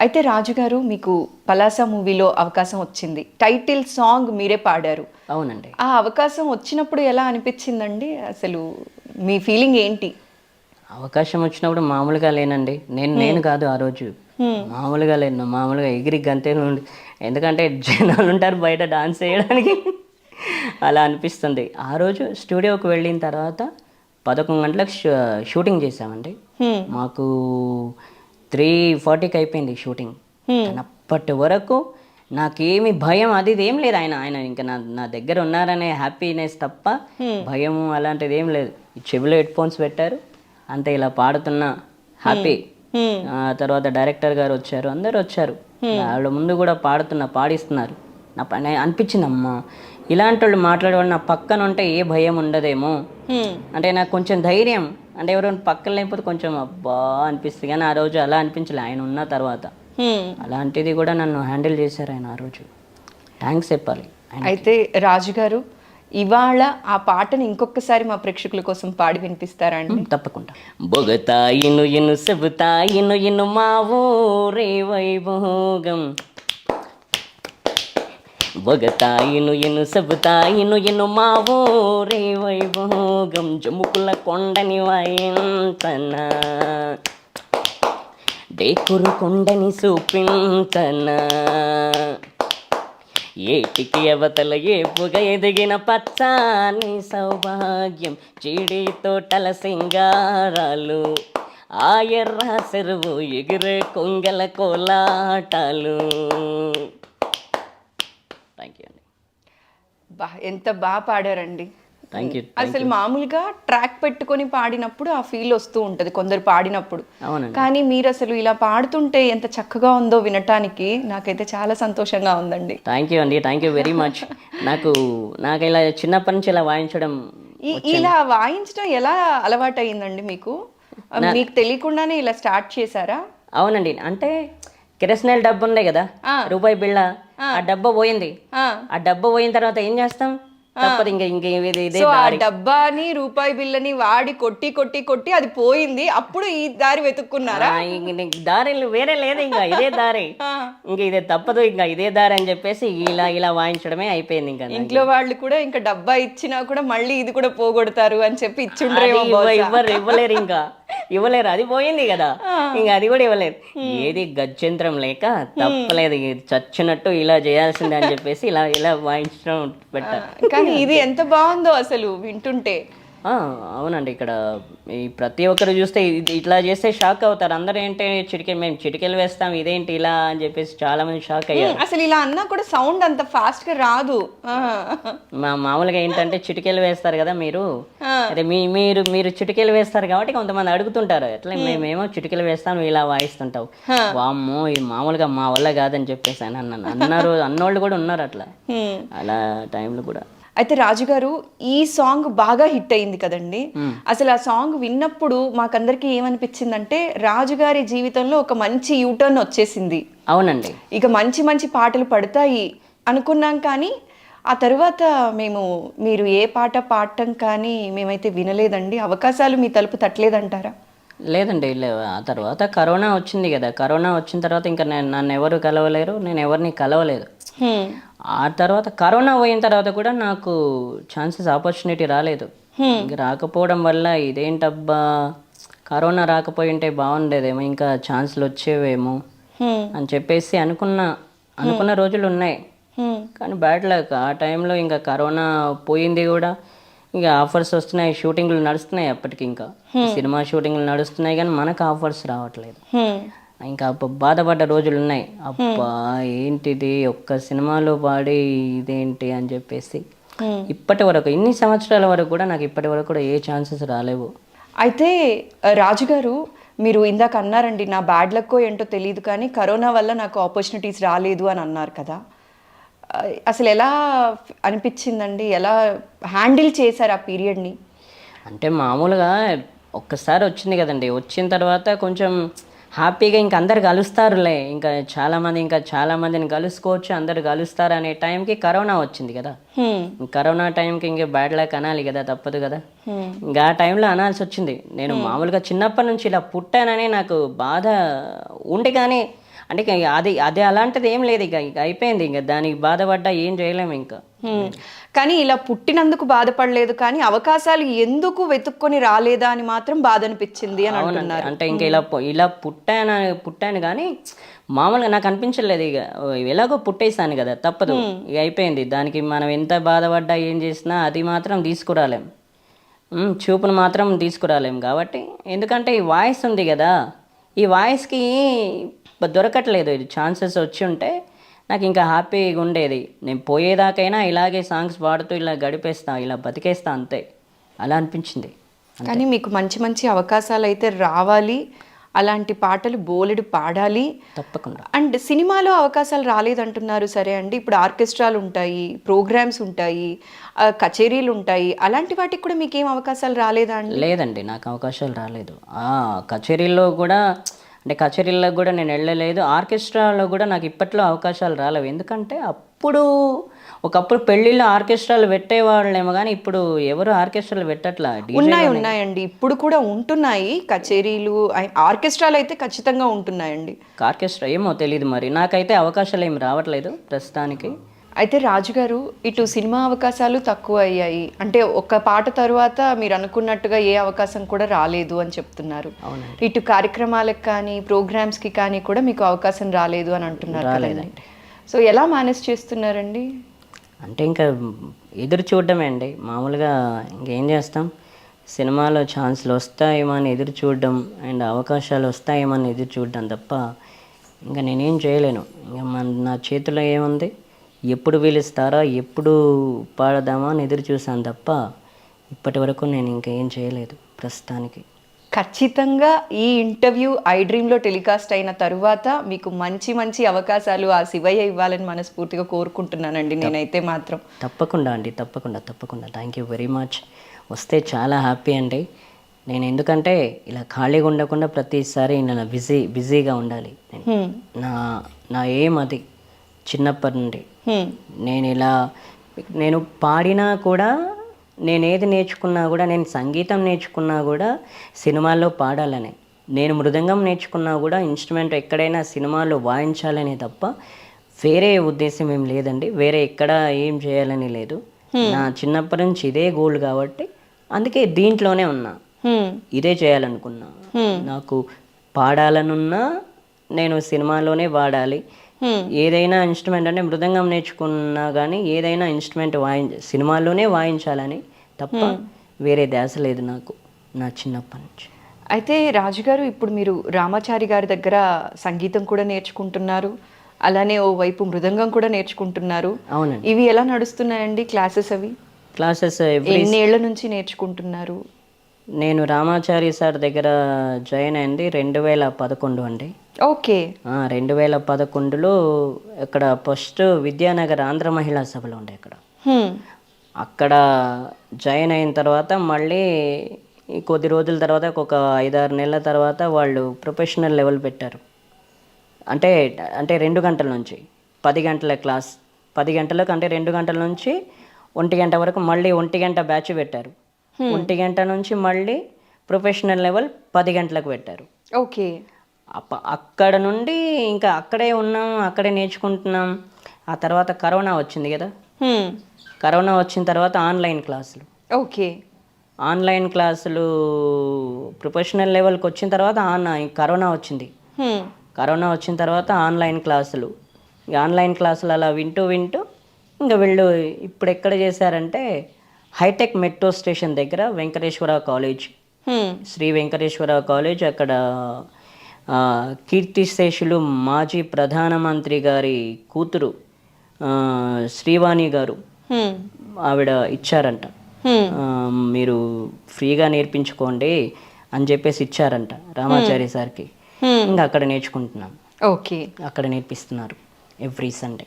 అయితే రాజు గారు మీకు పలాస మూవీలో అవకాశం వచ్చింది. టైటిల్ సాంగ్ మీరే పాడారు. అవునండి. ఆ అవకాశం వచ్చినప్పుడు ఎలా అనిపించిందండి? అసలు మీ ఫీలింగ్ ఏంటి? అవకాశం వచ్చినప్పుడు మామూలుగా లేనండి. నేను నేను కాదు ఆ రోజు. మామూలుగా లేను. మామూలుగా ఎగిరి గంతే నుండి ఎందుకంటే జనాలు ఉంటారు బయట డాన్స్ చేయడానికి. అలా అనిపిస్తుంది. ఆ రోజు స్టూడియోకి వెళ్ళిన తర్వాత పదకొండు గంటలకు షూటింగ్ చేసామండి. మాకు త్రీ ఫార్టీకి అయిపోయింది షూటింగ్. అప్పటి వరకు నాకేమి భయం అది ఏం లేదు ఆయన ఆయన ఇంకా నా నా దగ్గర ఉన్నారనే హ్యాపీనెస్ తప్ప భయం అలాంటిది ఏం లేదు. ఈ చెవిలో హెడ్ ఫోన్స్ పెట్టారు అంతే ఇలా పాడుతున్నా హ్యాపీ. తర్వాత డైరెక్టర్ గారు వచ్చారు అందరు వచ్చారు. వాళ్ళ ముందు కూడా పాడుతున్నా పాడిస్తున్నారు. నా పని అనిపించింది అమ్మా ఇలాంటి వాళ్ళు మాట్లాడే వాళ్ళు నా పక్కన ఉంటే ఏ భయం ఉండదేమో. అంటే నాకు కొంచెం ధైర్యం. అంటే ఎవరైనా పక్కన లేకపోతే కొంచెం అబ్బా అనిపిస్తుంది. కానీ ఆ రోజు అలా అనిపించలే. ఆయన ఉన్న తర్వాత. అలాంటిది కూడా నన్ను హ్యాండిల్ చేశారు ఆయన ఆ రోజు. థ్యాంక్స్ చెప్పాలి. అయితే రాజు గారు ఇవాళ ఆ పాటని ఇంకొకసారి మా ప్రేక్షకుల కోసం పాడి వినిపిస్తారా అండి? తప్పకుండా. బొగతాయిను ఇను చెబుతాయిను ఇను మా ఊరే వైభోగం. బొగతాయిను ఇను చెబుతాయిను ఎను మా ఊరే వైభోగం. జముకుల కొండని వాయించనా డేకురు కొండని చూపించనా ఏటికి అవతల ఏపుగ ఎదిగిన పచ్చాని సౌభాగ్యం. చీడి తోటల సింగారాలు ఆ ఎర్ర చెరువు ఎగిరే కొంగల కోలాటాలు థ్యాంక్ యూ అండి బా ఎంత బాగా పాడారండి. థ్యాంక్ యూ అసలు మామూలుగా ట్రాక్ పెట్టుకొని పాడినప్పుడు ఆ ఫీల్ వస్తూ ఉంటది కొందరు పాడినప్పుడు. కానీ మీరు అసలు ఇలా పాడుతుంటే ఎంత చక్కగా ఉందో వినటానికి నాకైతే చాలా సంతోషంగా ఉందండి. థ్యాంక్ యూ అండి థ్యాంక్ యూ వెరీ మచ్ నాకు నాకు ఇలా చిన్నప్పటి నుంచి ఇలా వాయించడం ఇలా వాయించడం ఎలా అలవాటు అయిందండి మీకు మీకు తెలియకుండానే ఇలా స్టార్ట్ చేశారా? అవునండి అంటే కిరసనాయిల్ డబ్బు ఉండే కదా రూపాయి బిళ్ళ ఆ. డబ్బా పోయింది. ఆ. డబ్బా పోయిన తర్వాత ఏం చేస్తాం? తప్పదు ఇంకా ఇంక ఇది ఇదే సో ఆ డబ్బాని రూపాయి బిల్లని వాడి కొట్టి కొట్టి కొట్టి అది పోయింది. అప్పుడు ఈ దారి వెతుక్కున్నారా? దారి వేరే లేదు ఇంకా ఇదే దారి. ఇంకా ఇదే తప్పదు ఇంకా ఇదే దారి అని చెప్పేసి ఇలా ఇలా వాయించడమే అయిపోయింది ఇంకా. ఇంట్లో వాళ్ళు కూడా ఇంకా డబ్బా ఇచ్చినా కూడా మళ్ళీ ఇది కూడా పోగొడతారు అని చెప్పి ఇచ్చుండ్రేమో ఇవ్వలేరు ఇంకా. ఇవ్వలేరు. అది పోయింది కదా. ఇంకా అది కూడా ఇవ్వలేరు. ఏది గత్యంతరం లేక తప్పలేదు. చచ్చినట్టు ఇలా చేయాల్సిందే అని చెప్పేసి ఇలా ఇలా వాయించడం పెట్టారు. కానీ ఇది ఎంత బాగుందో అసలు వింటుంటే. అవునండి. ఇక్కడ ఈ ప్రతి ఒక్కరు చూస్తే ఇట్లా చేస్తే షాక్ అవుతారు. అందరూ ఏంటి చిటికె మేము చిటికెలు వేస్తాం ఇదేంటి ఇలా అని చెప్పేసి చాలా మంది షాక్ అయ్యారు. అసలు ఇలా అన్నా కూడా సౌండ్ అంత ఫాస్ట్గా రాదు. మా మామూలుగా ఏంటంటే చిటికెలు వేస్తారు కదా మీరు. అదే మీ మీరు మీరు చిటికెలు వేస్తారు కాబట్టి కొంతమంది అడుగుతుంటారు. ఎట్లా మేమేమో చిటికెలు వేస్తాం ఇలా వాయిస్తుంటావు. వామ్మో ఇది మామూలుగా మా వల్ల కాదని చెప్పేసి అని అన్నాను అన్నారు. అన్నోళ్ళు కూడా ఉన్నారు అట్లా. అలా టైంలో కూడా. అయితే రాజుగారు ఈ సాంగ్ బాగా హిట్ అయింది కదండి. అసలు ఆ సాంగ్ విన్నప్పుడు మాకందరికి ఏమనిపించిందంటే రాజుగారి జీవితంలో ఒక మంచి యూటర్న్ వచ్చేసింది. అవునండి. ఇక మంచి మంచి పాటలు పడతాయి అనుకున్నాం కానీ ఆ తర్వాత మేము మీరు ఏ పాట పాడటం కానీ మేమైతే వినలేదండి. అవకాశాలు మీ తలుపు తట్టలేదంటారా? లేదండి లే- ఆ తర్వాత కరోనా వచ్చింది కదా. కరోనా వచ్చిన తర్వాత ఇంకా నేను నన్ను ఎవరు కలవలేరు నేను ఎవరిని కలవలేదు. ఆ తర్వాత కరోనా పోయిన తర్వాత కూడా నాకు ఛాన్సెస్ ఆపర్చునిటీ రాలేదు. ఇంక రాకపోవడం వల్ల ఇదేంటబ్బా కరోనా రాకపోయింటే బాగుండేదేమో ఇంకా ఛాన్సులు వచ్చేవేమో. అని చెప్పేసి అనుకున్న. అనుకున్న రోజులు ఉన్నాయి. కానీ బ్యాడ్ లక్ ఆ టైంలో ఇంకా కరోనా పోయింది కూడా. ఇంకా ఆఫర్స్ వస్తున్నాయి షూటింగ్లు నడుస్తున్నాయి అప్పటికి ఇంకా. సినిమా షూటింగ్లు నడుస్తున్నాయి కానీ మనకు ఆఫర్స్ రావట్లేదు. ఇంకా అప్ప- బాధపడ్డ రోజులు ఉన్నాయి అబ్బా ఏంటిది? ఒక్క సినిమాలో పాడి ఇదేంటి అని చెప్పేసి. ఇప్పటి వరకు ఇన్ని సంవత్సరాల వరకు కూడా నాకు ఇప్పటి వరకు కూడా ఏ ఛాన్సెస్ రాలేవు. అయితే రాజుగారు మీరు ఇందాక అన్నారండి నా బ్యాడ్ లక్కో ఏంటో తెలియదు కానీ కరోనా వల్ల నాకు ఆపర్చునిటీస్ రాలేదు అని అన్నారు కదా. అసలు ఎలా అనిపించిందండి? ఎలా హ్యాండిల్ చేశారు ఆ పీరియడ్ని? అంటే మామూలుగా ఒక్కసారి వచ్చింది కదండి. వచ్చిన తర్వాత కొంచెం హ్యాపీగా ఇంక అందరు కలుస్తారులే. ఇంకా చాలామంది ఇంకా చాలామందిని కలుసుకోవచ్చు అందరు కలుస్తారు అనే టైంకి కరోనా వచ్చింది కదా. కరోనా టైంకి ఇంక బ్యాడ్ లక్ అనాలి కదా తప్పదు కదా. ఇంకా ఆ టైంలో అనాల్సి వచ్చింది. నేను మామూలుగా చిన్నప్పటి నుంచి ఇలా పుట్టానని నాకు బాధ ఉండి కానీ అంటే అది అది అలాంటిది ఏం లేదు ఇక ఇక అయిపోయింది ఇంకా. దానికి బాధపడ్డా ఏం చేయలేము ఇంకా. కానీ ఇలా పుట్టినందుకు బాధపడలేదు కానీ అవకాశాలు ఎందుకు వెతుక్కొని రాలేదా అని మాత్రం బాధ అనిపించింది అని అంటున్నారు. అంటే ఇంకా ఇలా ఇలా పుట్టాను పుట్టాను కానీ మామూలుగా నాకు అనిపించలేదు ఇక. ఎలాగో పుట్టేసాను కదా తప్పదు. ఇక అయిపోయింది. దానికి మనం ఎంత బాధపడ్డా ఏం చేసినా అది మాత్రం తీసుకురాలేం. చూపును మాత్రం తీసుకురాలేం కాబట్టి. ఎందుకంటే ఈ వాయిస్ ఉంది కదా ఈ వాయిస్కి దొరకట్లేదు. ఇది ఛాన్సెస్ వచ్చి ఉంటే నాకు ఇంకా హ్యాపీగా ఉండేది. నేను పోయేదాకైనా ఇలాగే సాంగ్స్ పాడుతూ ఇలా గడిపేస్తా ఇలా బతికేస్తా అంతే. అలా అనిపించింది. కానీ మీకు మంచి మంచి అవకాశాలు అయితే రావాలి. అలాంటి పాటలు బోలెడు పాడాలి. తప్పకుండా. అండ్ సినిమాలో అవకాశాలు రాలేదంటున్నారు. సరే అండి ఇప్పుడు ఆర్కెస్ట్రాలు ఉంటాయి ప్రోగ్రామ్స్ ఉంటాయి కచేరీలు ఉంటాయి. అలాంటి వాటికి కూడా మీకు ఏం అవకాశాలు రాలేదా అండి? లేదండి నాకు అవకాశాలు రాలేదు. కచేరీల్లో కూడా అంటే కచేరీల్లో కూడా నేను వెళ్ళలేదు. ఆర్కెస్ట్రాలో కూడా నాకు ఇప్పట్లో అవకాశాలు రాలేవు. ఎందుకంటే అప్పుడు ఒకప్పుడు పెళ్ళిళ్ళు ఆర్కెస్ట్రాలు పెట్టేవాళ్ళేమో కానీ ఇప్పుడు ఎవరు ఆర్కెస్ట్రాలు పెట్టట్లా? ఉన్నాయి ఉన్నాయండి. ఇప్పుడు కూడా ఉంటున్నాయి కచేరీలు. ఆర్కెస్ట్రాలు అయితే ఖచ్చితంగా ఉంటున్నాయండి. ఆర్కెస్ట్రా ఏమో తెలియదు మరి. నాకైతే అవకాశాలు ఏమి రావట్లేదు ప్రస్తుతానికి. అయితే రాజుగారు ఇటు సినిమా అవకాశాలు తక్కువ అయ్యాయి అంటే ఒక పాట తరువాత మీరు అనుకున్నట్టుగా ఏ అవకాశం కూడా రాలేదు అని చెప్తున్నారు. ఇటు కార్యక్రమాలకు కానీ ప్రోగ్రామ్స్కి కానీ కూడా మీకు అవకాశం రాలేదు అని అంటున్నారు కదండి. సో ఎలా మేనేజ్ చేస్తున్నారండి? అంటే ఇంకా ఎదురు చూడడమే అండి. మామూలుగా ఇంకేం చేస్తాం? సినిమాలో ఛాన్స్లు వస్తాయేమో అని ఎదురు చూడడం అండ్ అవకాశాలు వస్తాయేమో అని ఎదురు చూడడం తప్ప ఇంకా నేనేం చేయలేను. ఇంకా మన నా చేతిలో ఏముంది? ఎప్పుడు పిలుస్తారా ఎప్పుడు పాడదామా అని ఎదురు చూసాను తప్ప ఇప్పటి వరకు నేను ఇంకా చేయలేదు ప్రస్తుతానికి. ఖచ్చితంగా ఈ ఇంటర్వ్యూ ఐ డ్రీమ్లో టెలికాస్ట్ అయిన తరువాత మీకు మంచి మంచి అవకాశాలు ఆ శివయ్య ఇవ్వాలని మనస్ఫూర్తిగా కోరుకుంటున్నానండి నేనైతే మాత్రం. తప్పకుండా అండి తప్పకుండా తప్పకుండా. థ్యాంక్ యూ వెరీ మచ్ వస్తే చాలా హ్యాపీ అండి. నేను ఎందుకంటే ఇలా ఖాళీగా ఉండకుండా ప్రతిసారి నేను బిజీ బిజీగా ఉండాలి. నా నా ఏం అది. చిన్నప్పటి నుండి. నేను ఇలా నేను పాడినా కూడా నేను ఏది నేర్చుకున్నా కూడా నేను సంగీతం నేర్చుకున్నా కూడా సినిమాల్లో పాడాలని. నేను మృదంగం నేర్చుకున్నా కూడా ఇన్స్ట్రుమెంట్ ఎక్కడైనా సినిమాలో వాయించాలనే తప్ప వేరే ఉద్దేశం ఏం లేదండి. వేరే ఎక్కడ ఏం చేయాలని లేదు. నా చిన్నప్పటి నుంచి ఇదే గోల్ కాబట్టి అందుకే దీంట్లోనే ఉన్నా. ఇదే చేయాలనుకున్నా. నాకు పాడాలనున్నా నేను సినిమాలోనే పాడాలి హ్మ్. ఏదైనా ఇన్స్ట్రుమెంట్ అంటే మృదంగం నేర్చుకున్నా కానీ ఏదైనా ఇన్స్ట్రుమెంట్ వాయి సినిమాలోనే వాయించాలని తప్ప వేరే ధ్యాస లేదు నాకు నా చిన్నప్పటి నుంచి. అయితే రాజుగారు ఇప్పుడు మీరు రామాచారి గారి దగ్గర సంగీతం కూడా నేర్చుకుంటున్నారు అలానే ఓ వైపు మృదంగం కూడా నేర్చుకుంటున్నారు. అవునండి. ఇవి ఎలా నడుస్తున్నాయండి క్లాసెస్ అవి? క్లాసెస్ ఎన్నేళ్ళ నుంచి నేర్చుకుంటున్నారు? నేను రామాచారి సార్ దగ్గర జాయిన్ అయింది రెండు వేల పదకొండు అండి. ఓకే. రెండు వేల పదకొండులో ఇక్కడ ఫస్ట్ విద్యానగర్ ఆంధ్ర మహిళా సభలో ఉండే అక్కడ. హ్మ్. అక్కడ జాయిన్ అయిన తర్వాత మళ్ళీ కొద్ది రోజుల తర్వాత ఒక ఐదారు నెలల తర్వాత వాళ్ళు ప్రొఫెషనల్ లెవెల్ పెట్టారు. అంటే అంటే రెండు గంటల నుంచి పది గంటల క్లాస్ పది గంటలకు అంటే రెండు గంటల నుంచి ఒంటి గంట వరకు మళ్ళీ ఒంటి గంట బ్యాచ్ పెట్టారు. ఒంటి గంట నుంచి మళ్ళీ ప్రొఫెషనల్ లెవెల్ పది గంటలకు పెట్టారు. ఓకే. అక్కడ నుండి ఇంకా అక్కడే ఉన్నాం అక్కడే నేర్చుకుంటున్నాం. ఆ తర్వాత కరోనా వచ్చింది కదా. కరోనా వచ్చిన తర్వాత ఆన్లైన్ క్లాసులు. ఓకే. ఆన్లైన్ క్లాసులు ప్రొఫెషనల్ లెవెల్కి వచ్చిన తర్వాత ఆన్ కరోనా వచ్చింది. కరోనా వచ్చిన తర్వాత ఆన్లైన్ క్లాసులు. ఆన్లైన్ క్లాసులు అలా వింటూ వింటూ ఇంకా వీళ్ళు ఇప్పుడు ఎక్కడ చేశారంటే హైటెక్ మెట్రో స్టేషన్ దగ్గర వెంకటేశ్వర కాలేజ్. శ్రీ వెంకటేశ్వర కాలేజ్ అక్కడ కీర్తిశేషులు మాజీ ప్రధానమంత్రి గారి కూతురు శ్రీవాణి గారు. ఆవిడ ఇచ్చారంట. మీరు ఫ్రీగా నేర్పించుకోండి అని చెప్పేసి ఇచ్చారంట రామాచారి సార్కి. ఇంకా అక్కడ నేర్చుకుంటున్నాం. ఓకే. అక్కడ నేర్పిస్తున్నారు ఎవ్రీ సండే.